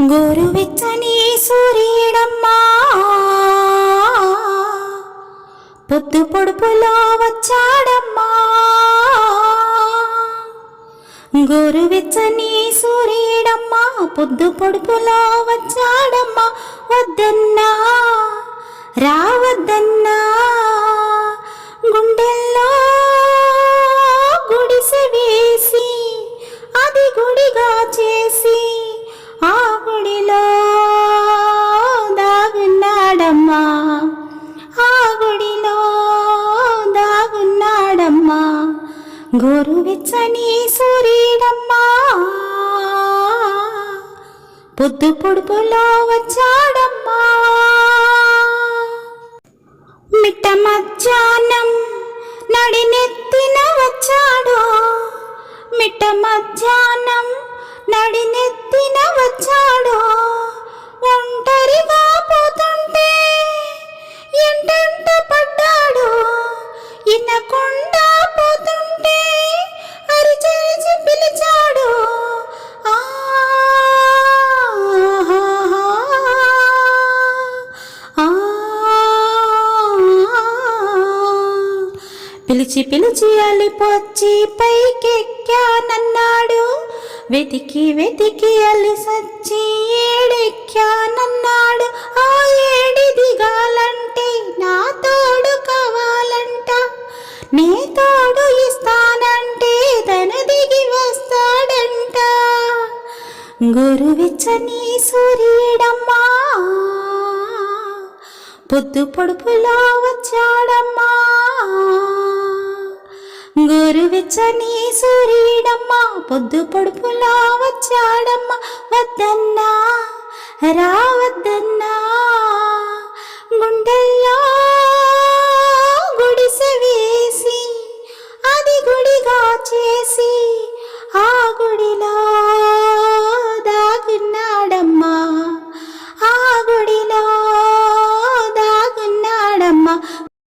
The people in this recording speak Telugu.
గోరువెచ్చని సూర్యుడమ్మా. పొద్దు పొడుపులో వచ్చాడమ్మా. గోరువెచ్చని సూర్యుడమ్మా. పొద్దు పొడుపులో వచ్చాడమ్మా. గోరువెచ్చని సూర్యుడమ్మా పొద్దు పొడుపులో వచ్చాడమ్మా. మిట్ట మధ్యాహ్నం నడినెత్తిన వచ్చాడు. మిట్ట మధ్యాహ్నం నడినెత్తిన వచ్చాడు. పిలిచి పిలిచి అలిపొచ్చి పైకెక్కానన్నాడు వెతికి వెతికి అలిసచ్చి ఏడెక్కానన్నాడు ఆ ఏడి దిగాలంటే నా తోడు కావాలంట. నీ తోడు ఇస్తానంటే తను దిగి వస్తాడంట. గురువిచ్చని సూర్యుడమ్మా. పొద్దు పొడుపులో వచ్చాడమ్మా. గోరువెచ్చని సూర్యుడమ్మా పొద్దు పొడుపులా వచ్చాడమ్మా. వద్దన్నా రావద్దన్నా గుండెల్లో గుడిసె వేసి అది గుడిగా చేసి ఆ గుడిలో